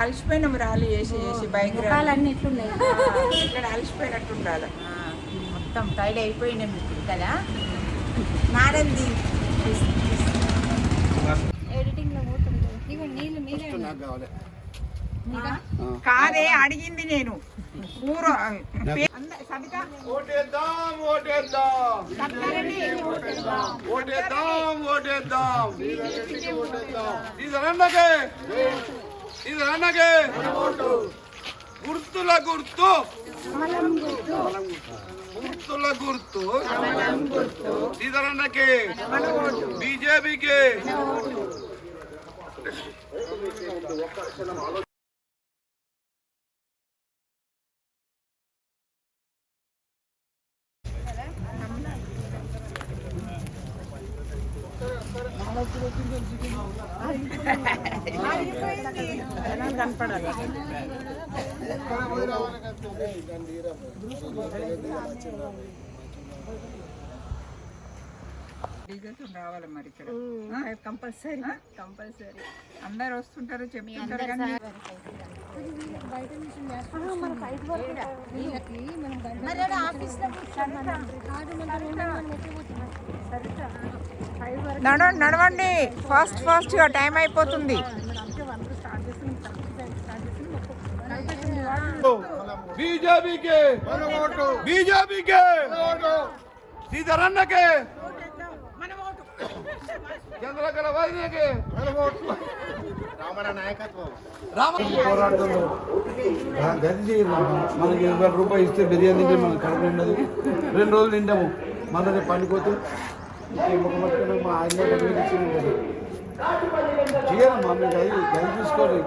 అలసిపోయినాం rally చేసి చేసి bike ఎట్లున్నాయి? ఇక్కడ అలసిపోయినట్టు ఉండాలి. మొత్తం టైడ్ అయిపోయినాం ఇప్పుడు కదా? నారంది ఎడిటింగ్లో పోతుంది ఇగో నీళ్ళు మీరే కాదే అడిగింది నేను. ఊరు సబిత. ఓటేద్దాం ఓటేద్దాం. ఓటేద్దాం. ఓటేద్దాం ఇది రండకే ఇది రండకే గుర్తుల గుర్తు గుర్తుల గుర్తు ఇది రండకే బీజేపీకి డీజల్ రావాలి మరి ఇక్కడ. కంపల్సరీ. కంపల్సరీ. అందరు వస్తుంటారు చెప్తుంటారు కానీ నడవండి నడవండి. ఫాస్ట్ ఫాస్ట్గా టైం అయిపోతుంది. బీజేపీకి. బీజేపీకి. సీతారన్నకే చంద్రకళ వైద్యకి రామ పోరాటంలో గది మనకి ఇరవై రూపాయలు ఇస్తే బిర్యానీ తింటే మనకు కడుపు ఉండదు రెండు రోజులు తింటాము మళ్ళీ రేపు ముఖం పట్టుకుని మా ఆయన మీరు గది గది చూసుకోండి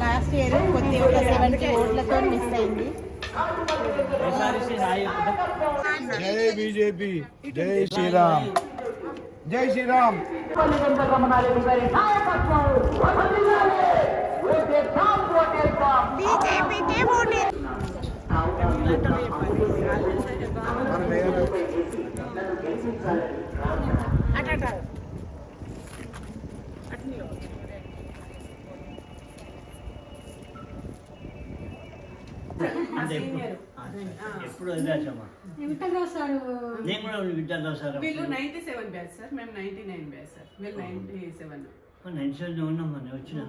లాస్ట్ ఇయర్ కొద్ది ఒక సెవెంటీ ఓట్లతో మిస్ అయింది. जय बीजेपी जय श्री राम जय श्री राम बीजेपी के ఎప్పుడు వదిలేసామా నేను కూడా విద్యార్థి సార్ వీళ్ళు నైన్టీ సెవెన్ బ్యాచ్ సార్ మేము నైన్టీ నైన్ బ్యాచ్ సార్. వీళ్ళు నైన్టీ సెవెన్ నైన్ సెవెన్ ఉన్నాం మనం వచ్చిన.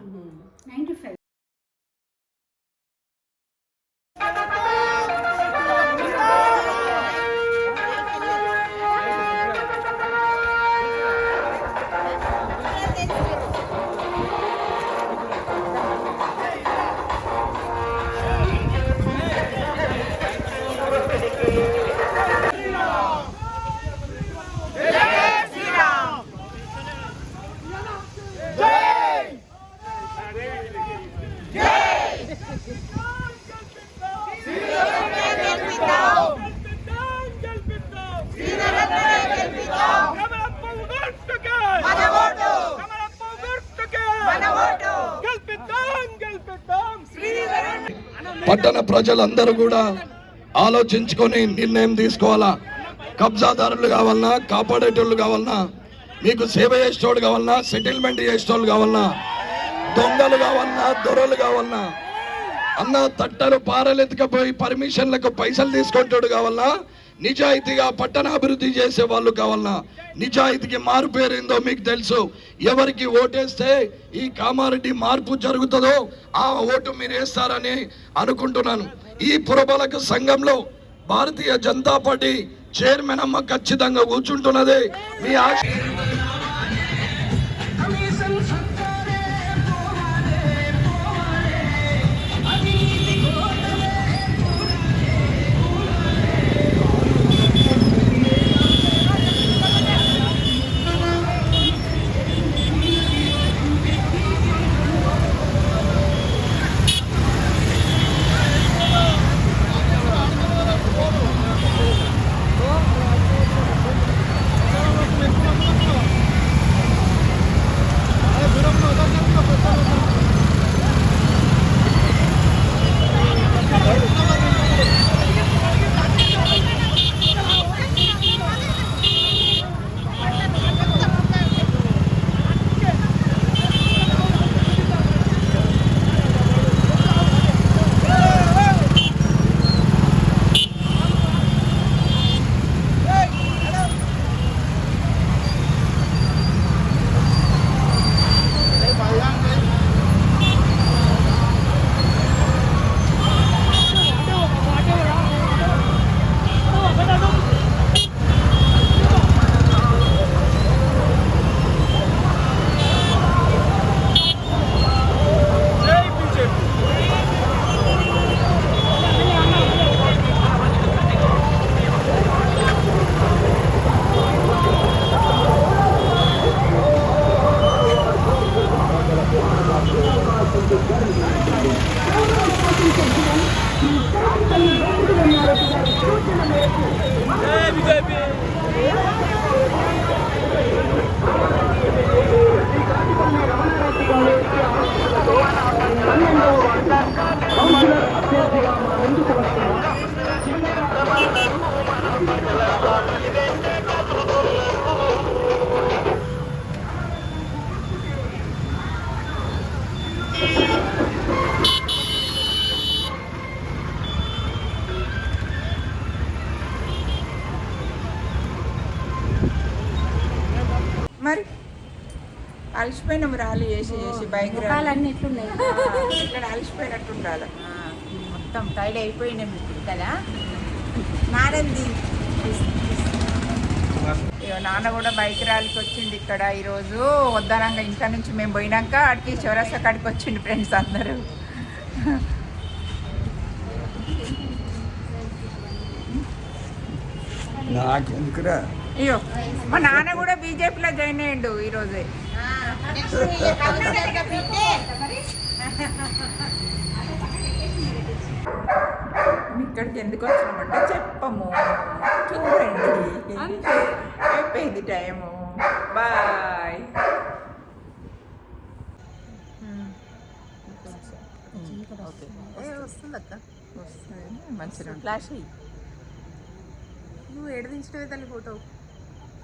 నైన్టీ ఫైవ్ పట్టణ ప్రజలందరూ కూడా ఆలోచించుకొని నిర్ణయం తీసుకోవాలా? కబ్జాదారులు కావాలన్నా కాపాడేటోళ్ళు కావాలన్నా మీకు సేవ చేసేటోళ్ళు కావాలన్నా సెటిల్మెంట్ చేసేటోళ్ళు కావాలన్నా దొంగలు కావాలన్నా దొరలు కావాలన్నా అన్న తట్టలు పారలెత్తుకపోయి పర్మిషన్లకు పైసలు తీసుకుంటాడు కావాలన్నా నిజాయితీగా పట్టణాభివృద్ధి చేసే వాళ్ళు కావాలన్నా నిజాయితీకి మారు పేరేందో మీకు తెలుసు. ఎవరికి ఓటేస్తే ఈ కామారెడ్డి మార్పు జరుగుతుందో ఆ ఓటు మీరు వేస్తారని అనుకుంటున్నాను. ఈ పురపాలక సంఘంలో భారతీయ జనతా పార్టీ చైర్మన్ అమ్మ ఖచ్చితంగా కూర్చుంటున్నదే. మీ ఆశ మేరకు అలసిపోయినాం ర్యాలీ చేసి చేసి బైక్ ర్యాలీ అన్ని ఎట్లున్నాయి? ఇక్కడ అలసిపోయినట్టు ఉండాలి. మొత్తం టైడ్ అయిపోయినాం ఇప్పుడు కదా? నాడంది ఇగో నాన్న కూడా బైక్ ర్యాలీకి వచ్చింది ఇక్కడ ఈరోజు. వద్దనంగా ఇంట్లో నుంచి మేము పోయినాక అడికి చౌరస్తా కాడికి వచ్చిండు ఫ్రెండ్స్ అందరూ. నాకెందుకురా? అయ్యో మా నాన్న కూడా బీజేపీలో జాయిన్ అయ్యిండు ఈరోజే. ఇక్కడికి ఎందుకు వచ్చినామంటే చెప్పము. చూడండి అయిపోయింది టైము. బాయ్. వస్తుంది అక్క. వస్తుంది మంచిగా. ఫ్లాష్ నువ్వు ఎడ తీసినవే తల్లి ఫోటో